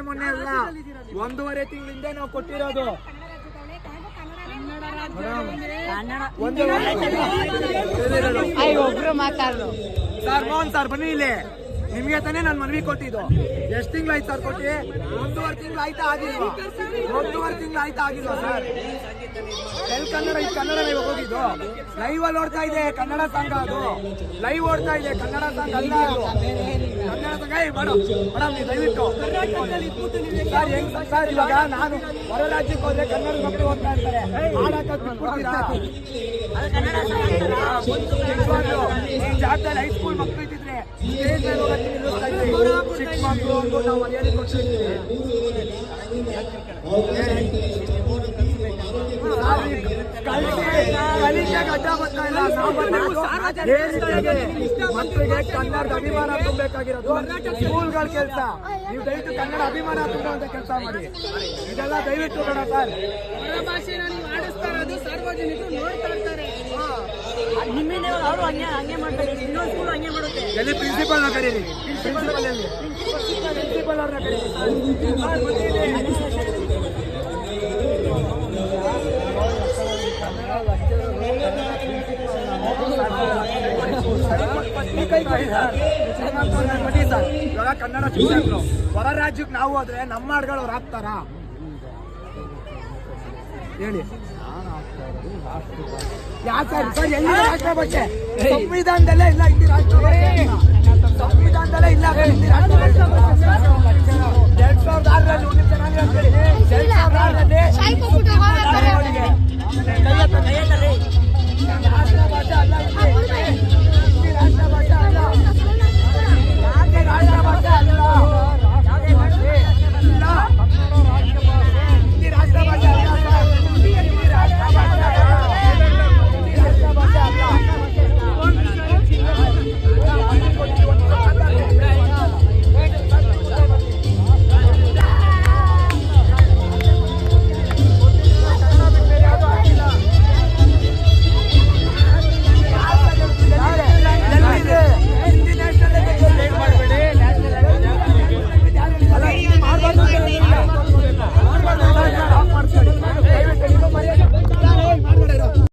ಮೊನ್ನೆ ಮೊನ್ನೆ ಅಲ್ಲ ಒಂದೂವರೆ ತಿಂಗಳಿಂದ ನಾವು ಕೊಟ್ಟಿರೋದು. ಒಂದೂವರೆ ಸರ್ ಮೋಹನ್ ಸರ್ ಬನ್ನಿ ಇಲ್ಲೇ. ನಿಮ್ಗೆ ತಾನೇ ನಾನು ಮನವಿ ಕೊಟ್ಟಿದ್ದು. ಎಷ್ಟು ತಿಂಗಳು ಆಯ್ತು ಸರ್ ಕೊಟ್ಟಿ? ಒಂದೂವರೆ ತಿಂಗಳು ಆಯ್ತಾ ಆಗಿಲ್ವಾ ಒಂದೂವರೆ ತಿಂಗಳು ಆಯ್ತಾ ಆಗಿಲ್ವಾ ಸರ್? ಎಲ್ಲಿ ಕನ್ನಡ ಈ ಕನ್ನಡ ನೀವು ಹೋಗಿದ್ದು? ಲೈವ್ ಅಲ್ಲಿ ಓಡ್ತಾ ಇದೆ ಕನ್ನಡ ಸಂಘ ಅದು. ಲೈವ್ ಓಡ್ತಾ ಇದೆ ಕನ್ನಡ ಸಾಂಗ್ ಅಲ್ಲ ಅದು. ಕನ್ನಡ ಸಾಂಗ್ ಏ ಮೇಡಮ್ ಮೇಡಮ್ ನೀವು ದಯವಿಟ್ಟು. ಸರ್ ಹೆಂಗ್ ಸರ್- ಇವಾಗ ನಾನು ಹೊರ ರಾಜ್ಯಕ್ಕೆ ಹೋದ್ರೆ ಕನ್ನಡ ಮಕ್ಕಳು ಓದ್ತಾ ಇರ್ತಾರೆ. ಹಾಡಕ್ಕೆ ಬಿಟ್ಬಿಡ್ತೀರಾ? ಹೈಸ್ಕೂಲ್ ಮಕ್ಕಳು ಇದ್ದಿದ್ರೆ ಸ್ಟೇಜ್ ಮೇಲೆ ಹೋಗಕ್ಕೆ ನಿಲ್ಲಿಸ್ತಾ ಇದ್ವಿ ಚಿಕ್ಕ ಮಕ್ಕಳು ಅಂದ್ಬಿಟ್ಟು ನಾವು ಮರ್ಯಾದೆ ಕನ್ನಡದ ಅಭಿಮಾನ ತುಂಬಬೇಕಾಗಿರೋದು ಸ್ಕೂಲ್ಗಳ ಕೆಲಸ ನೀವು ದಯವಿಟ್ಟು ಕನ್ನಡ ಅಭಿಮಾನ ತುಂಬುವಂತ ಕೆಲಸ ಮಾಡಿ ಇದೆಲ್ಲ ದಯವಿಟ್ಟು ಬೇಡ ಸರ್ ಭಾಷೆನ ನೀವು ಅವರು ಹಂಗೆ ಹಂಗೆ ಮಾಡ್ತಾರೆ ಇನ್ನೊಂದು ಸ್ಕೂಲ್ ಹಂಗೆ ಮಾಡುತ್ತೆ ಪ್ರಿನ್ಸಿಪಲ್ ಕರೀರಿ ಪ್ರಿನ್ಸಿಪಲ್ ಎಲ್ಲಿ ಪ್ರಿನ್ಸಿಪಲ್ ಅವ್ರನ್ನ ಕೈ ಕನ್ನಡ ಶಿಕ್ಷಕರು ಹೊರ ರಾಜ್ಯಕ್ಕೆ ನಾವು ಹೋದ್ರೆ ನಮ್ಮ ಹಾಡ್ಗಳು ಅವ್ರು ಹೇಳಿ. ಸಂವಿಧಾನದಲ್ಲೇ ಇಲ್ಲ ಹಿಂದಿ ರಾಷ್ಟ್ರ ಸಂವಿಧಾನದಲ್ಲೇ ಇಲ್ಲ ಹಿಂದಿ ರಾಷ್ಟ್ರ ಎರಡ್ ಸಾವಿರದ ಆರರಲ್ಲಿ ಎರಡ್ ಸಾವಿರದ ಆರರಲ್ಲಿ